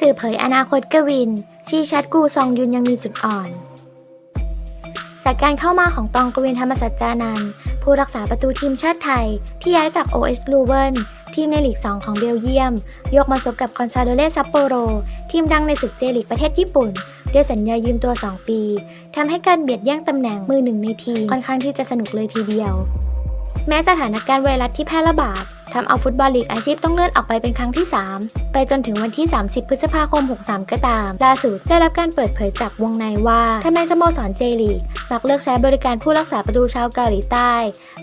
สื่อเผยอนาคตกวิน ชี้ชัดกูซองยุนยังมีจุดอ่อน จากการเข้ามาของตองกวินธรรมสัจจานันผู้รักษาประตูทีมชาติไทย ที่ย้ายจาก OS l u v e n ทีมในลีก 2 ของเบลเยียม ยกมาซบกับคอนซาโดเลซัปโปโร ทีมดังในศึกเจลีกประเทศญี่ปุ่น ด้วยสัญญายืมตัว 2 ปี ทำให้การเบียดแย่งตำแหน่งมือหนึ่งในทีมค่อนข้างที่จะสนุกเลยทีเดียว แม้สถานการณ์ไวรัสที่แพร่ระบาด ทำเอาฟุตบอลลีกอาชีพต้องเลื่อนออกไปเป็นครั้งที่ 3 ไปจนถึงวันที่ 30 พฤษภาคม 63 ก็ตาม ล่าสุดได้รับการเปิดเผยจากวงในว่าทำไมสโมสรเจลีกมักเลือกใช้บริการผู้รักษาประตูชาวเกาหลีใต้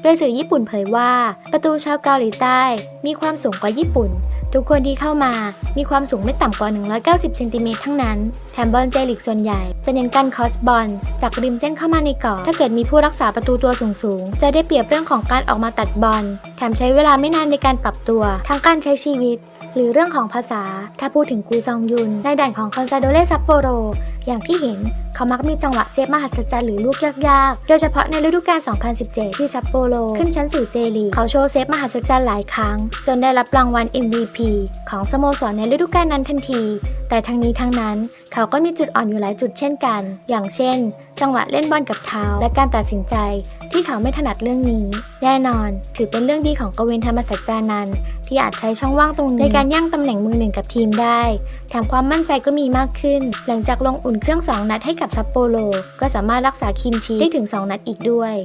โดยสื่อญี่ปุ่นเผยว่า ประตูชาวเกาหลีใต้ มีความสูงกว่าญี่ปุ่นทุกคนที่เข้ามามีความสูงไม่ต่ำกว่า 190 เซนติเมตรทั้งนั้น แถมบอลเจลิกส่วนใหญ่จะเน้นการคอสบอลจากริมเส้นเข้ามาในกรอบถ้าเกิดมีผู้รักษาประตูตัวสูงๆ จะได้เปรียบเรื่องของการออกมาตัดบอล แถมใช้เวลาไม่นานในการปรับตัว ทั้งการใช้ชีวิต หรือเรื่องของภาษา ถ้าพูดถึงกูซองยุนในด่านของคอนซาโดเลซัปโปโรอย่างที่เห็น เขามักมีจังหวะเซฟมหัศจรรย์หรือลูกยากๆ โดยเฉพาะในฤดูกาล 2017 ที่ซัปโปโรขึ้นชั้นสู่เจลีเขาโชว์เซฟมหัศจรรย์หลายครั้ง จนได้รับรางวัล MVP ของสโมสรในฤดูกาลนั้นทันที แต่ทั้งนี้ทั้งนั้นเขาก็มีจุดอ่อนอยู่หลายจุดเช่นกัน อย่างเช่น จังหวะเล่นบอลกับเท้าและการตัดสินใจที่เขาไม่ถนัดเรื่องนี้ แน่นอน ถือเป็นเรื่องดีของกวินธรรมสัจจานันที่อาจใช้ช่องว่างตรงนี้ในการย่างตำแหน่งมือหนึ่งกับทีมได้แถมความมั่นใจก็มีมากขึ้น หลังจากลงอุ่นเครื่อง 2 นัดให้กับซัปโปโรก็สามารถรักษาคินชีได้ถึง 2 นัดอีกด้วย